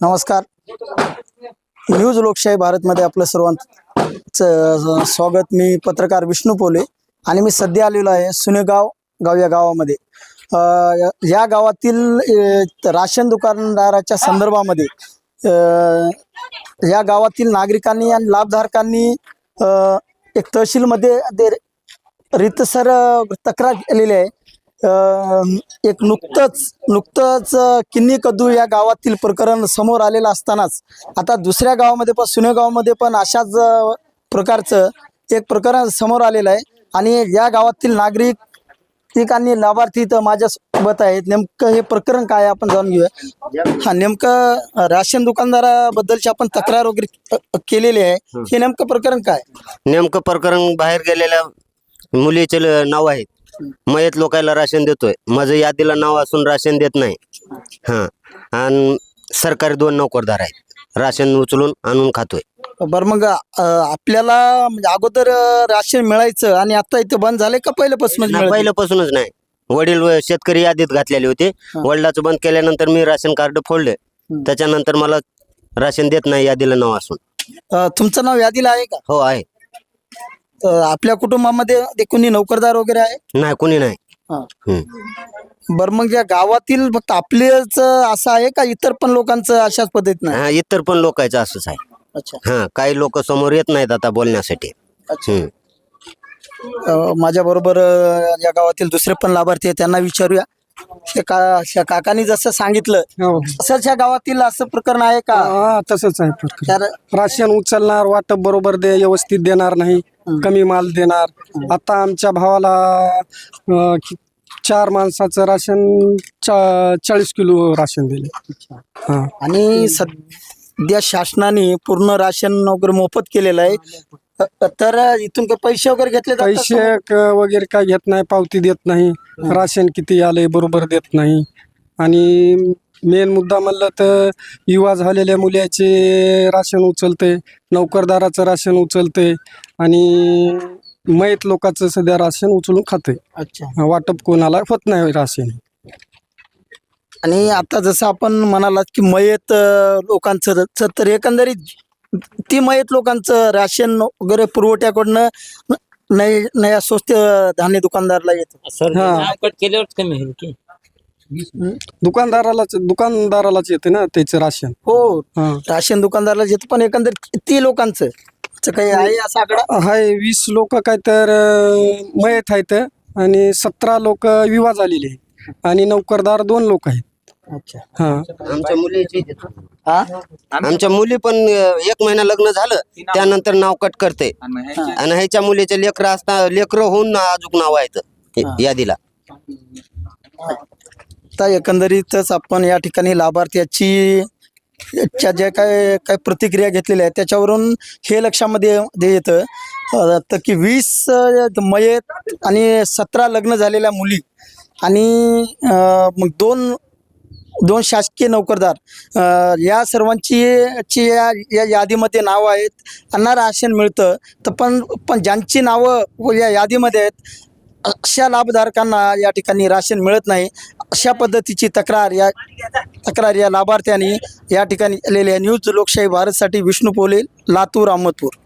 नमस्कार. न्यूज लोकशाही भारतमध्ये आपलं सर्वांचं स्वागत. मी पत्रकार विष्णू पोले आणि मी सध्या आलेलो आहे सुनेगाव गाव या गावामध्ये. या- गावातील राशन दुकानदाराच्या संदर्भामध्ये या गावातील नागरिकांनी आणि लाभधारकांनी एक तहसीलमध्ये ते रितसर तक्रार केलेली आहे. एक नुकतंच नुकतंच किन्नी कद्दू या गावातील प्रकरण समोर आलेलं असतानाच आता दुसऱ्या गावामध्ये पण सुने गावामध्ये पण अशाच प्रकारचं एक प्रकरण समोर आलेलं आहे. आणि या गावातील नागरिक नागरिक आणि लाभार्थी तर माझ्या सोबत आहेत. नेमकं हे प्रकरण काय आपण जाणून घेऊया. हा नेमकं राशन दुकानदाराबद्दलची आपण तक्रार वगैरे केलेली आहे. हे नेमकं प्रकरण काय? नेमकं प्रकरण बाहेर गेलेल्या मुलीचे नाव आहेत मयत लोकायला राशन देतोय. माझं यादीला नाव असून राशन देत नाही. हा. आणि सरकारी दोन नोकरदार आहेत. राशन उचलून आणून खातोय. बरं मग अ, आपल्याला म्हणजे अगोदर अ, राशन मिळायचं आणि आता इथं बंद झालंय का पहिल्यापासून नाही, पहिल्यापासूनच नाही. वडील व- शेतकरी यादीत घातलेले होते. वडिलाचं बंद केल्यानंतर मी राशन कार्ड फोडले. त्याच्यानंतर मला राशन देत नाही यादीला नाव असून. तुमचं नाव यादीला आहे का? हो आहे. आपल्या कुटुंबामध्ये ते कोणी नोकरदार वगैरे आहे नाही कुणी नाही हा. हम्म. बरं मग या गावातील फक्त आपलेच असं आहे का इतर पण लोकांचं अशाच पद्धतीनं आहे? हा इतर पण लोकांचं असंच आहे अच्छा हा काही लोक समोर येत नाहीत आता बोलण्यासाठी अच्छा हम्म. माझ्या बरोबर या गावातील दुसरे पण लाभार्थी आहेत त्यांना विचारूया हे का काकांनी जसं सांगितलं हो. तसंच ह्या गावातील असं प्रकरण आहे का? हा तसंच आहे प्रकार तर राशन उचलणार वाटप बरोबर दे व्यवस्थित देणार नाही कमी माल देणार. आता आमच्या भावाला अं, कि- चार माणसाचं राशन चा चाळीस किलो राशन दिले. हा. आणि सध्या शासनाने पूर्ण राशन वगैरे मोफत केलेलं आहे. तर इथून काही पैसे वगैरे घेतले जातात? पैसे क- वगैरे काय घेत नाही पावती देत नाही राशन किती आले बरोबर देत नाही. आणि मेन मुद्दा म्हणलं तर युवा झालेल्या मुलाचे राशन उचलते नोकरदाराचं राशन उचलते आणि मयत लोकांचं सध्या राशन उचलून खाते. अच्छा. वाटप कोणाला होत नाही राशन. आणि आता जसं आपण म्हणालात की मयत अ, लोकांचं च- तर एकंदरीत ती मयत लोकांचं राशन वगैरे पुरवठ्याकडनं नाही नाही स्वस्त धान्य दुकानदारला येतं. हा. कट केल्यावरच कमी होईल की? दुकानदारालाच दुकानदारालाच येते ना त्याचं राशन? हो. हा. राशन दुकानदारला येतं पण एकंदरीत किती लोकांचं. असं काही आहे असा आकडा? हाय वीस लोक काय तर अं, मयत आहेत आणि सतरा लोक विवाह झालेले आहेत. आणि नोकरदार दोन लोक आहेत. अच्छा. हा. आमच्या मुलीची हा? आमच्या मुली पण अं, एक महिना लग्न झालं त्यानंतर नाव कट करते. आणि ह्याच्या मुलीचे लेकर असता लेकर होऊन अजून नाव आहेत यादीला. आता एकंदरीतच आपण या ठिकाणी लाभार्थ्याची च्या ज्या काय काय प्रतिक्रिया घेतलेल्या आहेत त्याच्यावरून हे लक्षामध्ये मध्ये येतं अं, तर की वीस मयत आणि सतरा लग्न झालेल्या मुली आणि अं, मग दोन दोन शासकीय नोकरदार. या सर्वांची ची या या यादीमध्ये नावं आहेत. त्यांना राशन मिळतं. तर पण पण ज्यांची नावं या यादीमध्ये आहेत अशा लाभधारकांना या ठिकाणी राशन मिळत नाही. अशा पद्धतीची तक्रार या तक्रार या लाभार्थ्यांनी या ठिकाणी केलेली आहे. न्यूज लोकशाही भारतसाठी विष्णू पोले लातूर अहमदपूर.